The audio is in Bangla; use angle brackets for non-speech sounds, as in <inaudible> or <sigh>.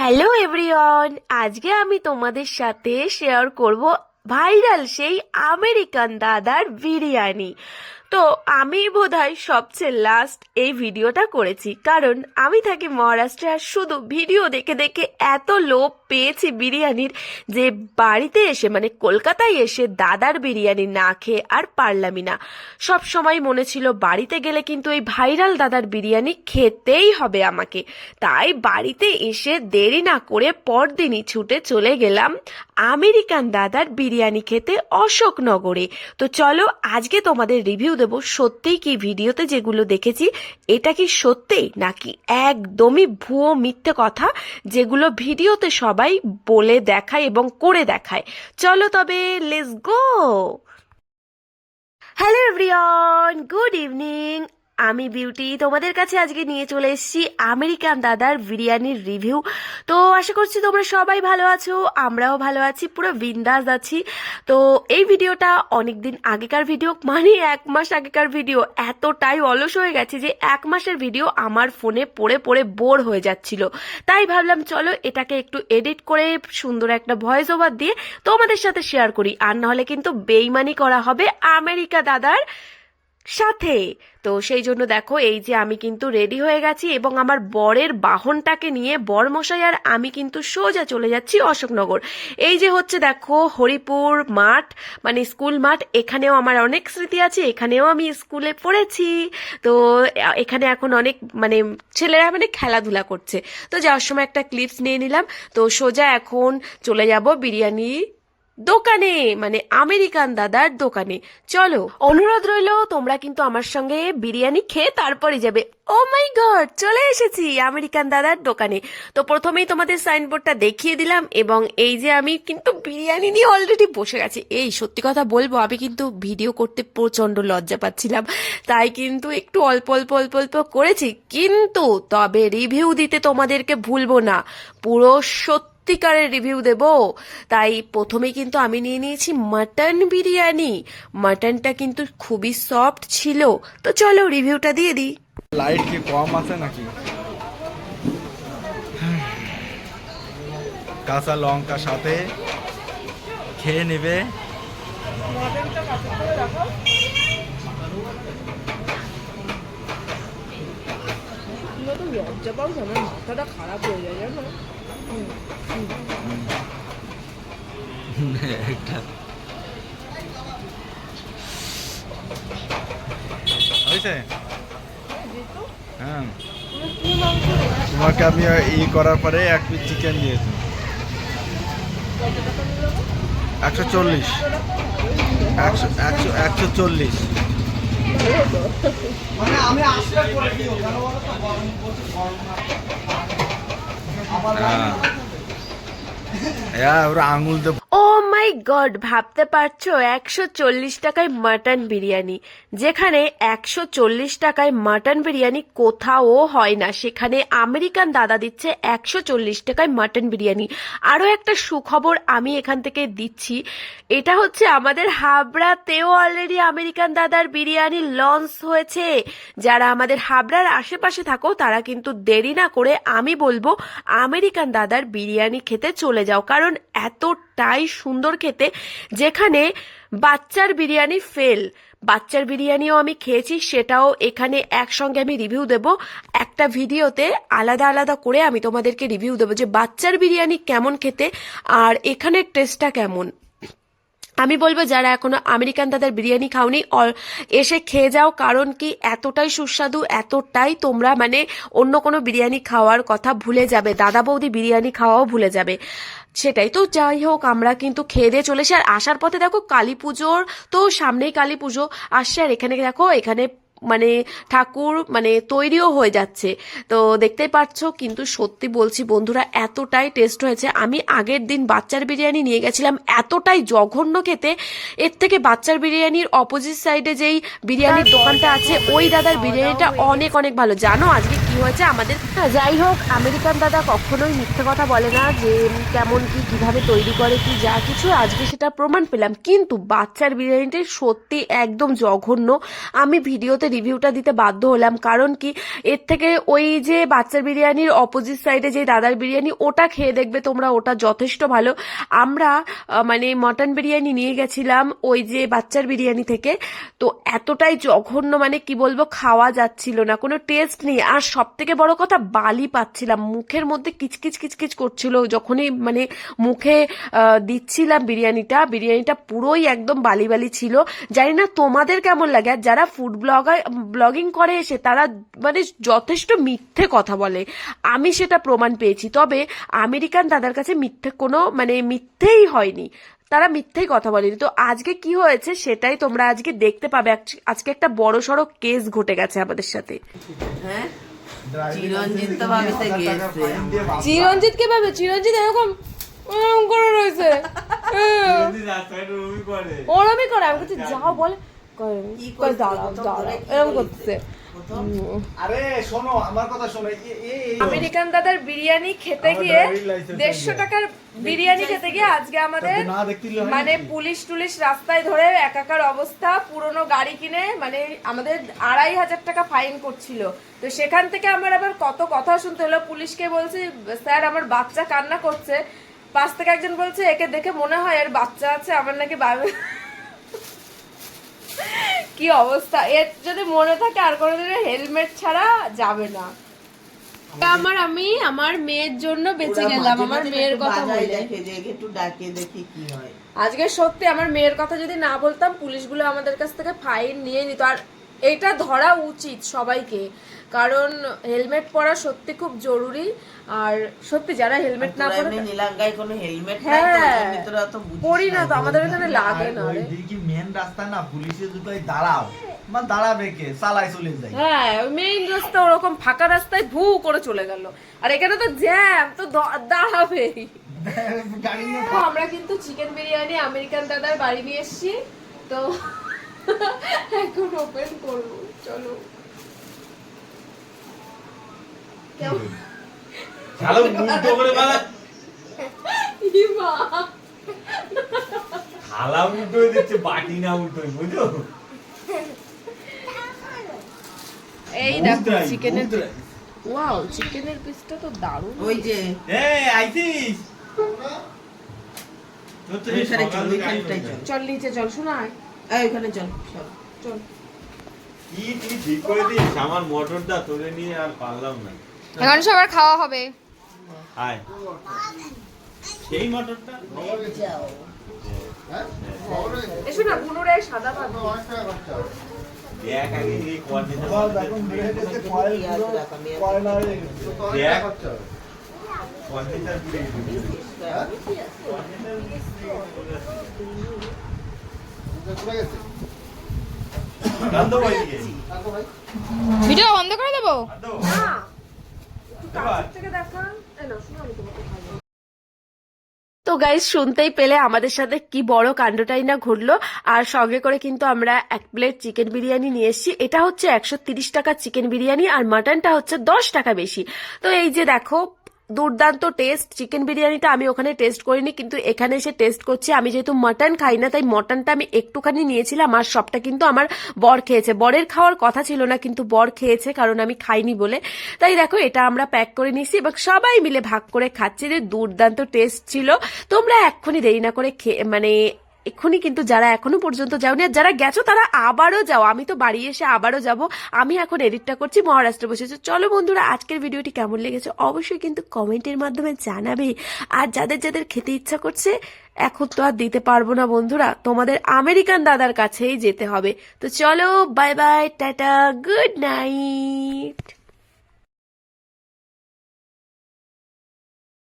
হ্যালো এভরিওয়ান আজকে আমি তোমাদের সাথে শেয়ার করব ভাইরাল সেই আমেরিকান দাদার বিরিয়ানি। তো আমি বোধহয় সবচেয়ে লাস্ট এই ভিডিওটা করেছি। কারণ আমি থাকি মহারাষ্ট্রে আর শুধু ভিডিও দেখে দেখে এত লোভ পেয়েছি বিরিয়ানির যে বাড়িতে এসে মানে কলকাতায় এসে দাদার বিরিয়ানি না খেয়ে আর পারলামই না। সব সময় মনে ছিল বাড়িতে গেলে কিন্তু এই ভাইরাল দাদার বিরিয়ানি খেতেই হবে আমাকে। তাই বাড়িতে এসে দেরি না করে পরদিনই ছুটে চলে গেলাম আমেরিকান দাদার বিরিয়ানি খেতে অশোকনগরে। তো চলো আজকে তোমাদের রিভিউ দেবো সত্যিই কি ভিডিওতে যেগুলো দেখেছি, এটা কি সত্যি নাকি একদমই ভুয়ো মিথ্যে কথা যেগুলো ভিডিওতে সবাই বলে দেখায় এবং করে দেখায়? চলো তবে let's go hello everyone good evening আমি বিউটি তোমাদের কাছে আজকে নিয়ে চলে এসেছি আমেরিকান দাদার বিরিয়ানির রিভিউ। তো আশা করছি তোমরা সবাই ভালো আছো, আমরাও ভালো আছি, পুরো বিন্দাস আছি। তো এই ভিডিওটা অনেক দিন আগেকার ভিডিও মানে এক মাস আগেকার ভিডিও এতটাই অলস হয়ে গেছে যে এক মাসের ভিডিও আমার ফোনে পড়ে পড়ে বোর হয়ে যাচ্ছিল। তাই ভাবলাম, চলো এটাকে একটু এডিট করে সুন্দর একটা ভয়েস ওভার দিয়ে তোমাদের সাথে শেয়ার করি। আর নাহলে কিন্তু বেইমানি করা হবে আমেরিকা দাদার সাথে তো সেই জন্য দেখো, এই যে আমি কিন্তু রেডি হয়ে গেছি এবং আমার বরের বাহনটাকে নিয়ে বরমশাই আর আমি কিন্তু সোজা চলে যাচ্ছি অশোকনগর। এই যে হচ্ছে দেখো, হরিপুর মাঠ মানে স্কুল মাঠ, এখানেও আমার অনেক স্মৃতি আছে, এখানেও আমি স্কুলে পড়েছি। তো এখানে এখন অনেক মানে ছেলেরা মানে খেলাধুলা করছে। তো যাওয়ার সময় একটা ক্লিপস নিয়ে নিলাম। তো সোজা এখন চলে যাব বিরিয়ানি দোকানে মানে আমেরিকান দাদার দোকানে। চলো, অনুরোধ রইল, তোমরা কিন্তু আমার সঙ্গে বিরিয়ানি খেয়ে তারপরে যাবে। ও মাই গড, চলে এসেছি আমেরিকান দাদার দোকানে। তো প্রথমেই তোমাদের সাইনবোর্ডটা দেখিয়ে দিলাম এবং এই যে আমি কিন্তু বিরিয়ানি নিয়ে অলরেডি বসে গেছি এই, সত্যি কথা বলব, আমি কিন্তু ভিডিও করতে প্রচণ্ড লজ্জা পাচ্ছিলাম। তাই কিন্তু একটু অল্প অল্প অল্প অল্প করেছি। কিন্তু তবে রিভিউ দিতে তোমাদেরকে ভুলবো না। পুরো সত্যি সত্যিকারের রিভিউ দেব। তাই প্রথমে কিন্তু আমি নিয়ে নিয়েছি মাটন বিরিয়ানি। মাটনটা কিন্তু খুবই সফট ছিল। তো চলো রিভিউটা দিয়ে দিই। লাইট কি কম আছে নাকি? কাঁচা লঙ্কা সাথে খেয়ে নেবে। লজ্জা আমার মাথাটা খারাপ হয়ে যায় জানো? একটা হয়েছে? হ্যাঁ। তোমাকে আমি ই করার পরে এক পিস চিকেন দিয়েছি। একশো চল্লিশ। একশো একশো একশো চল্লিশ। হ্যাঁ হ্যাঁ ওরা আঙুল দিয়ে ও মাই গড ভাবতে পারছ? একশো চল্লিশ টাকায় মাটন বিরিয়ানি। যেখানে একশো চল্লিশ টাকায় মাটন বিরিয়ানি কোথাও হয় না। সেখানে আমেরিকান দাদা দিচ্ছে একশো চল্লিশ টাকায় মাটন বিরিয়ানি। আরও একটা সুখবর আমি এখান থেকে দিচ্ছি। এটা হচ্ছে আমাদের হাবড়াতেও অলরেডি আমেরিকান দাদার বিরিয়ানি লঞ্চ হয়েছে। যারা আমাদের হাবড়ার আশেপাশে থাকো, তারা কিন্তু দেরি না করে আমি বলব, আমেরিকান দাদার বিরিয়ানি খেতে চলে যাও। কারণ এতটাই সুন্দর খেতে, যেখানে বাচ্চার বিরিয়ানি ফেল বাচ্চার বিরিয়ানিও আমি খেয়েছি, সেটাও এখানে একসঙ্গে আমি রিভিউ দেব। একটা ভিডিওতে আলাদা আলাদা করে আমি তোমাদেরকে রিভিউ দেবো যে বাচ্চার বিরিয়ানি কেমন খেতে আর এখানের টেস্টটা কেমন। আমি বলব, যারা এখনও আমেরিকান দাদার বিরিয়ানি খাওনি এসে খেয়ে যাও, কারণ কি এতটাই সুস্বাদু, এতটাই তোমরা মানে অন্য কোনো বিরিয়ানি খাওয়ার কথা ভুলে যাবে। দাদা বৌদি বিরিয়ানি খাওয়াও ভুলে যাবে। সেটাই তো যাই হোক, আমরা কিন্তু খেয়ে দিয়ে চলেছি আর আসার পথে দেখো কালী পুজোর তো সামনেই কালী পুজো আসছে, আর এখানে দেখো, এখানে মানে ঠাকুর মানে তৈরিও হয়ে যাচ্ছে। তো দেখতেই পাচ্ছ, কিন্তু সত্যি বলছি বন্ধুরা, এতটাই টেস্ট হয়েছে। আমি আগের দিন বাচ্চার বিরিয়ানি নিয়ে গেছিলাম, এতটাই জঘন্য খেতে। এর থেকে বাচ্চার বিরিয়ানির অপোজিট সাইডে যেই বিরিয়ানির দোকানটা আছে, ওই দাদার বিরিয়ানিটা অনেক অনেক ভালো। জানো আজকে কি হয়েছে আমাদের? যাই হোক, আমেরিকান দাদা কখনোই মিথ্যে কথা বলে না যে কেমন কি, কীভাবে তৈরি করে, কি যা কিছু, আজকে সেটা প্রমাণ পেলাম। কিন্তু বাচ্চার বিরিয়ানিটা সত্যি একদম জঘন্য। আমি ভিডিওতে রিভিউটা দিতে বাধ্য হলাম। কারণ কি, এর থেকে ওই যে বাচ্চার বিরিয়ানির অপোজিট সাইডে যে দাদার বিরিয়ানি, ওটা খেয়ে দেখবে তোমরা, ওটা যথেষ্ট ভালো। আমরা মানে মটন বিরিয়ানি নিয়ে গেছিলাম ওই যে বাচ্চার বিরিয়ানি থেকে। তো এতটাই জঘন্য মানে কি বলব, খাওয়া যাচ্ছিল না, কোনো টেস্ট নেই। আর সব থেকে বড় কথা, বালি পাচ্ছিলাম। মুখের মধ্যে কিচকিচ কিচকিচ করছিল যখনই মানে মুখে দিচ্ছিলাম বিরিয়ানিটা। বিরিয়ানিটা পুরোই একদম বালি বালি ছিল। জানি না তোমাদের কেমন লাগে, আর যারা ফুড ব্লগার ব্লগিং করে এসে তারা মানে যথেষ্ট মিথ্যে কথা বলে। আমি সেটা প্রমাণ পেয়েছি। তবে আমেরিকান দাদার কাছে মিথ্যে কোনো মানে মিথ্যেই হয়নি। তারা মিথ্যেই কথা বলেনি। তো আজকে কি হয়েছে সেটাই তোমরা আজকে দেখতে পাবে। আজকে একটা বড় সড়ো কেস ঘটে গেছে আমাদের সাথে। হ্যাঁ? চিরঞ্জিত তো ভাবিতে গিয়েছে চিরঞ্জিত কে ভাবে? চিরঞ্জিত এরকম এরকম করে রয়েছে। ওরমই করে। আমি কিছু যাও বলে এরকম? করতেছে। আরে শোনো আমার কথা শোনো আমেরিকান দাদার বিরিয়ানি খেতে গিয়ে দেড়শো টাকার বিরিয়ানি খেতে গিয়ে আজকে আমাদের মানে পুলিশ টুলিশ রাস্তায় ধরে একাকার অবস্থা পুরনো গাড়ি কিনে মানে আমাদের আড়াই হাজার টাকা ফাইন করছিল। তো সেখান থেকে আমার আবার কত কথা শুনতে হলো পুলিশকে বলছি স্যার আমার বাচ্চা কান্না করছে। পাশ থেকে একজন বলছে একে দেখে মনে হয় এর বাচ্চা আছে আমার নাকি কি অবস্থা? এর যদি মনে থাকে আর কোনোদিন হেলমেট ছাড়া যাবে না। আমার আমি আমার মেয়ের জন্য বেঁচে গেলাম আমার মেয়ের কথা বলে দেখে যে একটু ডাকে দেখি কি হয়। আজকে সত্যি আমার মেয়ের কথা যদি না বলতাম পুলিশগুলো আমাদের কাছ থেকে ফাইন নিয়ে নিত। আর এটা ধরা উচিত সবাইকে। কারণ হেলমেট পরা সত্যি খুব জরুরি। আর সত্যি যারা হেলমেট না পরে নীলাঙ্গায় কোনো হেলমেট নাই তো হ্যাঁ। পড়ি না তো আমাদের এখানে লাগে না। দিকে মেন রাস্তা না পুলিশে দুটোই দাঁড়াও। মানে দাঁড়াবে কে? চালাই চলে যায়। হ্যাঁ মেইন রাস্তা ওরকম ফাঁকা রাস্তায় ভু করে চলে গেল। আর এখানে তো জ্যাম তো দাঁড়াবেই <laughs> তো আমরা কিন্তু চিকেন বিরিয়ানি আমেরিকান দাদার বাড়ি নিয়ে এসেছি। তো এখন ওপেন করব চলো কেমন উল্টো করে বেলা ই থালা উল্টো দিচ্ছে বাটি না উল্টো বুঝো এই দেখো চিকেনের। ওয়াও চিকেনের পিসটা তো দারুণ ওই যে এই চল নিচে চল শোনায় ওইখানে চল চল চল। কি তুই ঠিক করে দিস আমার মোটরটা তোরে নিয়ে আর পারলাম না। এখন সবার খাওয়া হবে। আয়। সেই মোটরটা? এসো না সাদা ভাত দেখ আগে এই। দেখ ভিডিও বন্ধ করে দেবো? তো গাইজ শুনতেই পেলে আমাদের সাথে কি বড় কাণ্ডটাই না ঘটলো। আর সঙ্গে করে কিন্তু আমরা এক প্লেট চিকেন বিরিয়ানি নিয়ে এসেছি। এটা হচ্ছে একশো টাকা চিকেন বিরিয়ানি আর মাটনটা হচ্ছে দশ টাকা বেশি। তো এই যে দেখো দুর্দান্ত টেস্ট চিকেন বিরিয়ানিটা আমি ওখানে টেস্ট করিনি, কিন্তু এখানে এসে টেস্ট করছি। আমি যেহেতু মটন খাই না, তাই মটনটা আমি একটুখানি নিয়েছিলাম, আর সবটা কিন্তু আমার বর খেয়েছে। বরের খাওয়ার কথা ছিল না, কিন্তু বর খেয়েছে, কারণ আমি খাইনি বলে। তাই দেখো, এটা আমরা প্যাক করে নিয়েছি, এবং সবাই মিলে ভাগ করে খাচ্ছি। যে দুর্দান্ত টেস্ট ছিল, তোমরা এক্ষুনি দেরি না করে মানে এক্ষুনি কিন্তু যারা এখনও পর্যন্ত যাওনি আর যারা গেছো তারা আবারও যাও। আমি তো বাড়ি এসে আবারও যাব। আমি এখন এডিটটা করছি, মহারাষ্ট্রে বসেছি। চলো বন্ধুরা, আজকের ভিডিওটি কেমন লেগেছে অবশ্যই কিন্তু কমেন্টের মাধ্যমে জানাবে। আর যাদের যাদের খেতে ইচ্ছা করছে, এখন তো আর দিতে পারব না বন্ধুরা। তোমাদের আমেরিকান দাদার কাছেই যেতে হবে। তো চলো bye bye tata good night